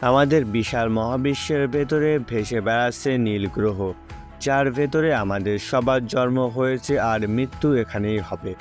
আমাদের বিশাল মহাবিশ্বের ভেতরে ভেসে বেড়াচ্ছে নীল গ্রহ, যার ভেতরে আমাদের সবার জন্ম হয়েছে আর মৃত্যু এখানেই হবে।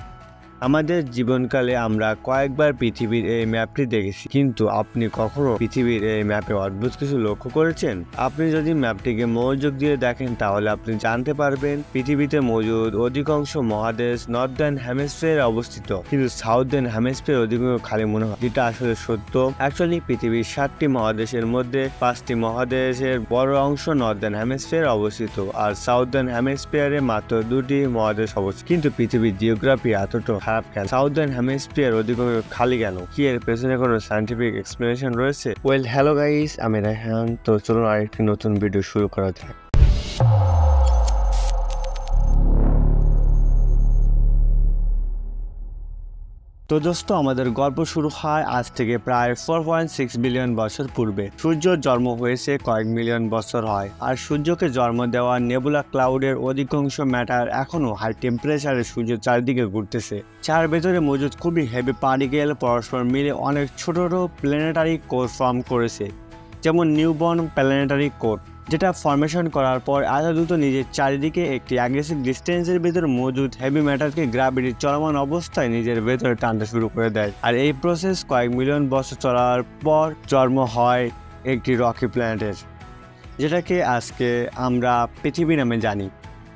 আমাদের জীবনকালে আমরা কয়েকবার পৃথিবীর এই ম্যাপটি দেখেছি। কিন্তু আপনি কখনো পৃথিবীর এই ম্যাপে অদ্ভুত কিছু লক্ষ্য করেছেন? আপনি যদি ম্যাপটিকে মনোযোগ দিয়ে দেখেন, তাহলে আপনি জানতে পারবেন পৃথিবীতে মজুদ অধিকাংশ মহাদেশ নর্দার্ন হ্যামিসফিয়ারে অবস্থিত। কিন্তু সাউদার্ন হ্যামিসফিয়ার অধিকাংশ খালি মনে হয়। যেটা আসলে সত্য। অ্যাকচুয়ালি পৃথিবীর সাতটি মহাদেশের মধ্যে পাঁচটি মহাদেশের বড় অংশ নর্দার্ন হ্যামিসফিয়ারে অবস্থিত। আর সাউদার্ন হ্যামিসফিয়ারে মাত্র দুটি মহাদেশ অবস্থিত। কিন্তু পৃথিবীর জিওগ্রাফি এতটা খারাপ কেন সাউদার্ন হেমিস্ফিয়ার অধিকাংশ খালি কেন? কি এর পেছনে কোনো সায়েন্টিফিক এক্সপ্লেনেশন রয়েছে? ওয়েল হ্যালো গাইস আমি রায়হান তো চলুন আরেকটি নতুন ভিডিও শুরু করা যাক। তো দোস্ত, আমাদের গল্প শুরু হয় আজ থেকে প্রায় ফোর পয়েন্ট সিক্স বিলিয়ন বছর পূর্বে। সূর্যর জন্ম হয়েছে কয়েক মিলিয়ন বছর হয়, আর সূর্যকে জন্ম দেওয়া নেবুলা ক্লাউডের অধিকাংশ ম্যাটার এখনও হাই টেম্পারেচারে সূর্যের চারিদিকে ঘুরতেছে। যার ভেতরে মজুদ খুবই হেভি পার্টিকেল পরস্পর মিলে অনেক ছোট ছোট প্ল্যানেটারি কোর ফর্ম করেছে, যেমন নিউবর্ন প্ল্যানেটারি কোর যেটা ফরমেশন করার পর আধা দ্রুত নিজের চারিদিকে একটি অ্যাগ্রেসিভ ডিস্টেন্সের ভেতর মজুদ হেভি ম্যাটারকে গ্র্যাভিটির চলমান অবস্থায় নিজের ভেতরে টানতে শুরু করে দেয়। আর এই প্রসেস কয়েক মিলিয়ন বছর চলার পর জন্ম হয় একটি রকি প্ল্যানেটের যেটাকে আজকে আমরা পৃথিবী নামে জানি।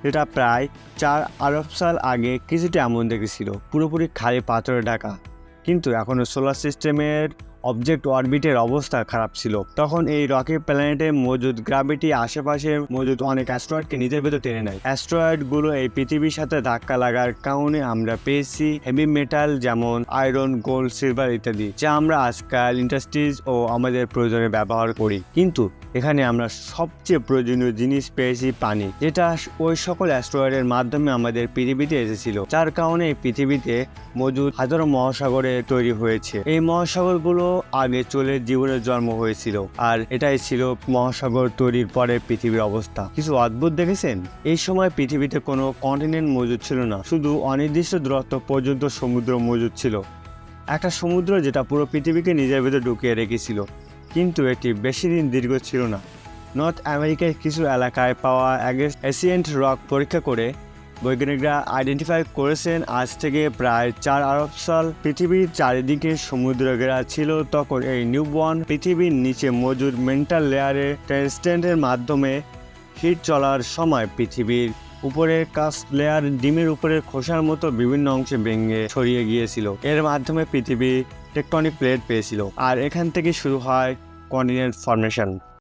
যেটা প্রায় চার আরব সাল আগে কিছুটা এমন দেখেছিল, পুরোপুরি খালি পাথরে ঢাকা। কিন্তু এখনও সোলার সিস্টেমের অবজেক্ট অরবিটের অবস্থা খারাপ ছিল। তখন এই রকি প্ল্যানেটে মজুদ গ্রাভিটি আশেপাশে মজুদ অনেক অ্যাস্ট্রয়েডকে নিজের ভেতর টেনে নেয়। অ্যাস্ট্রয়েডগুলো এই পৃথিবীর সাথে ধাক্কা লাগার কারণে আমরা পেয়েছি হেভি মেটাল যেমন আয়রন গোল্ড সিলভার ইত্যাদি, যা আমরা আজকাল ইন্ডাস্ট্রিজ ও আমাদের প্রয়োজনে ব্যবহার করি। কিন্তু এখানে আমরা সবচেয়ে প্রয়োজনীয় জিনিস পেয়েছি পানি, যেটা ওই সকল অ্যাস্ট্রয়েডের মাধ্যমে আমাদের পৃথিবীতে এসেছিল, যার কারণে পৃথিবীতে মজুদ হাজারো মহাসাগরে তৈরি হয়েছে। এই মহাসাগরগুলো আগে চলে জীবনের জন্ম হয়েছিল। আর এটাই ছিল মহাসাগর তৈরির পরে পৃথিবীর অবস্থা। কিছু অদ্ভুত দেখেছেন? এই সময় পৃথিবীতে কোনো কন্টিনেন্ট মজুদ ছিল না। শুধু অনির্দিষ্ট দূরত্ব পর্যন্ত সমুদ্র মজুদ ছিল। একটা সমুদ্র যেটা পুরো পৃথিবীকে নিজের ভেতর ঢুকিয়ে রেখেছিল। কিন্তু এটি বেশি দিন দীর্ঘ ছিল না। নর্থ আমেরিকার কিছু এলাকায় পাওয়া এসিয়েন্ট রক পরীক্ষা করে বৈজ্ঞানিকরা আইডেন্টিফাই করেছেন, আজ থেকে প্রায় চার আরব সাল পৃথিবীর চারিদিকে সমুদ্র ঘেরা ছিল। তখন এই নিউবর্ন পৃথিবীর নিচে মজুদ মেন্টাল লেয়ারে টেনস্টেন্টের মাধ্যমে হিট চলার সময় পৃথিবীর উপরের কাস্ট লেয়ার ডিমের উপরের খোসার মতো বিভিন্ন অংশে ভেঙে ছড়িয়ে গিয়েছিল। এর মাধ্যমে পৃথিবী টেকটনিক প্লেট পেয়েছিল। আর এখান থেকে শুরু হয় কন্টিনেন্ট ফর্মেশন